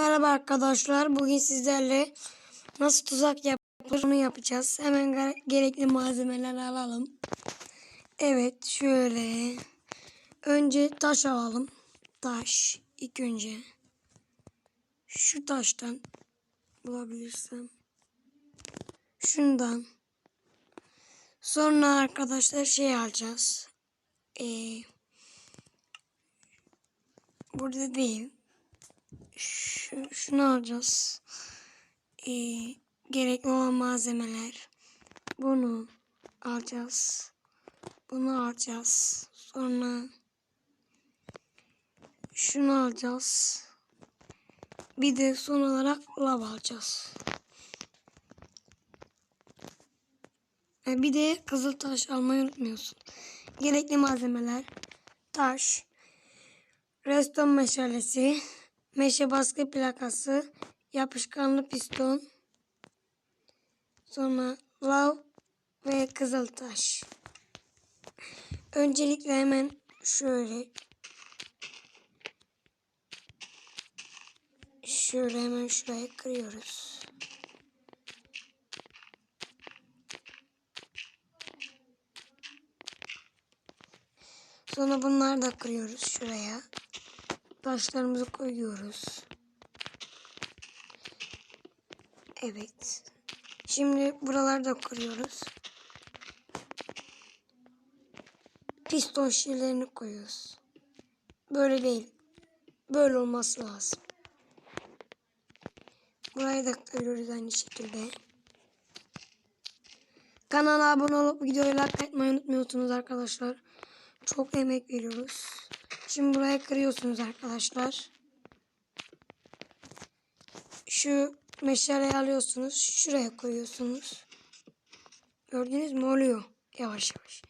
Merhaba arkadaşlar. Bugün sizlerle nasıl tuzak yapılır onu yapacağız. Hemen gere- gerekli malzemeleri alalım. Evet şöyle. Önce taş alalım. Taş. ilk önce. Şu taştan bulabilirsem. Şundan. Sonra arkadaşlar şey alacağız. Ee, burada değil. Şu, şunu alacağız. Ee, gerekli olan malzemeler. Bunu alacağız. Bunu alacağız. Sonra şunu alacağız. Bir de son olarak lav alacağız. Bir de kızıl taş almayı unutmuyorsun. Gerekli malzemeler. Taş. Reston meşalesi. Meşe baskı plakası. Yapışkanlı piston. Sonra lav ve kızıl taş. Öncelikle hemen şöyle şöyle hemen şuraya kırıyoruz. Sonra bunları da kırıyoruz şuraya. Taşlarımızı koyuyoruz. Evet. Şimdi buraları da kırıyoruz. Piston şişelerini koyuyoruz. Böyle değil. Böyle olması lazım. Burayı da kırıyoruz aynı şekilde. Kanala abone olup videoyu like etmeyi unutmuyorsunuz arkadaşlar. Çok emek veriyoruz. Şimdi buraya kırıyorsunuz arkadaşlar. Şu meşaleyi alıyorsunuz. Şuraya koyuyorsunuz. Gördünüz mü? Oluyor. Yavaş yavaş.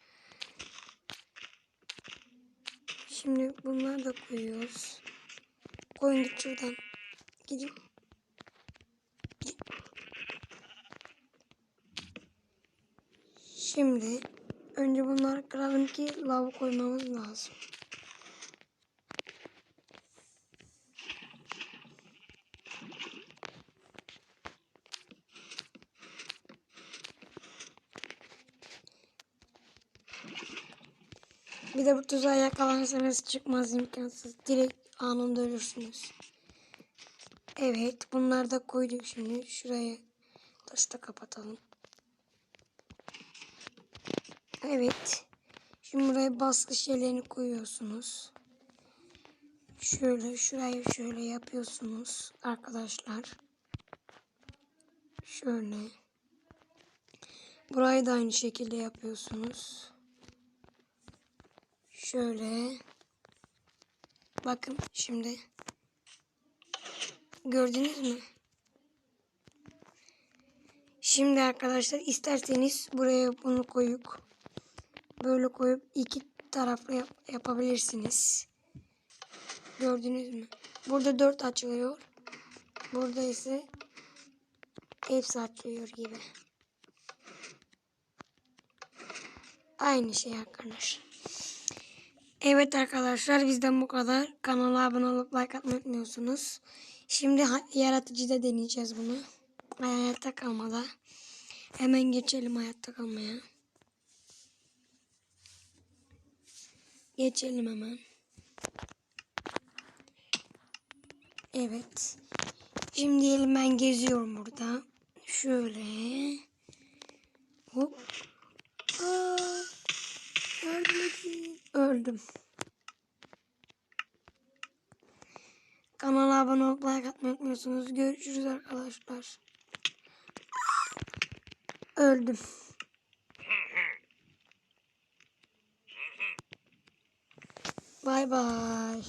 Şimdi bunları da koyuyoruz. Koyun git şuradan. Gidin. Şimdi önce bunları kıralım ki lava koymamız lazım. Bir de bu tuzağa yakalanırsanız çıkmaz imkansız. Direkt anında ölürsünüz. Evet bunları da koyduk şimdi. Şuraya taşı da kapatalım. Evet. Şimdi buraya baskı şeylerini koyuyorsunuz. Şöyle şurayı şöyle yapıyorsunuz arkadaşlar. Şöyle. Burayı da aynı şekilde yapıyorsunuz. Şöyle. Bakın şimdi. Gördünüz mü? Şimdi arkadaşlar isterseniz buraya bunu koyup böyle koyup iki taraflı yap yapabilirsiniz. Gördünüz mü? Burada dört açılıyor. Burada ise hepsi açılıyor gibi. Aynı şey arkadaşlar. Evet arkadaşlar bizden bu kadar. Kanala abone olup like atmayı unutmuyorsunuz. Şimdi yaratıcıda deneyeceğiz bunu. Hayatta kalmada. Hemen geçelim hayatta kalmaya. Geçelim hemen. Evet. Şimdi ben geziyorum burada. Şöyle. Öldüm. Kanala abone olup like atmayı unutmuyorsunuz. Görüşürüz arkadaşlar. Öldüm. Bay bay.